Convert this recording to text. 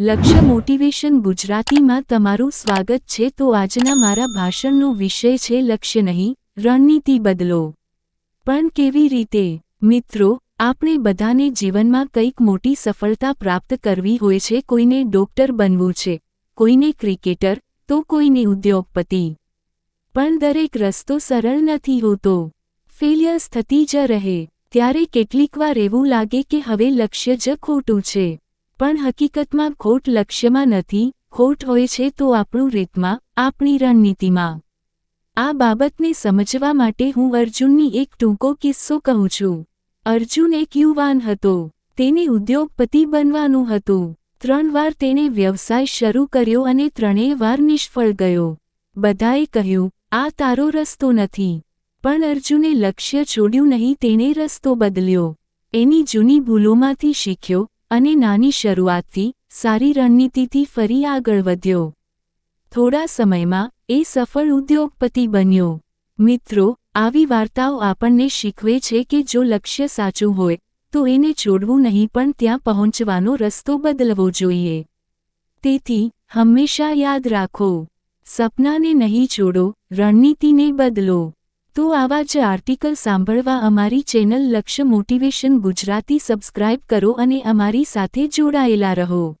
લક્ષ્ય મોટિવેશન ગુજરાતીમાં તમારું સ્વાગત છે. તો આજના મારા ભાષણનો વિષય છે લક્ષ્ય નહીં, રણનીતિ બદલો. પણ કેવી રીતે? મિત્રો, આપણે બધાને જીવનમાં કંઈક મોટી સફળતા પ્રાપ્ત કરવી હોય છે, કોઈને ડોક્ટર બનવું છે, કોઈને ક્રિકેટર, તો કોઈને ઉદ્યોગપતિ. પણ દરેક રસ્તો સરળ નથી હોતો. ફેલિયર્સ થતી જ રહે. ત્યારે કેટલીકવાર એવું લાગે કે હવે લક્ષ્ય જ ખોટું છે. પણ હકીકતમાં ખોટ લક્ષ્યમાં નથી, ખોટ હોય છે તો આપણું રીતમાં, આપણી રણનીતિમાં. આ બાબતને સમજવા માટે હું અર્જુનની એક ટૂંકો કિસ્સો કહું છું. અર્જુન એક યુવાન હતો. તેને ઉદ્યોગપતિ બનવાનું હતું. ત્રણ વાર તેણે વ્યવસાય શરૂ કર્યો અને ત્રણેય વાર નિષ્ફળ ગયો. બધાએ કહ્યું, આ તારો રસ્તો નથી. પણ અર્જુને લક્ષ્ય છોડ્યું નહીં, તેણે રસ્તો બદલ્યો. એની જૂની ભૂલોમાંથી શીખ્યો અને નાની શરૂઆતથી સારી રણનીતિથી ફરી આગળ વધ્યો. થોડા સમયમાં એ સફળ ઉદ્યોગપતિ બન્યો. મિત્રો, આવી વાર્તાઓ આપણને શીખવે છે કે જો લક્ષ્ય સાચું હોય, તો એને છોડવું નહીં પણ ત્યાં પહોંચવાનો રસ્તો બદલવો જોઈએ. તેથી, હંમેશા યાદ રાખો. સપનાને નહીં છોડો, રણનીતિને બદલો. તો આવા જ આર્ટિકલ સાંભળવા અમારી ચેનલ લક્ષ્ય મોટિવેશન ગુજરાતી સબસ્ક્રાઇબ કરો અને અમારી સાથે જોડાયેલા રહો.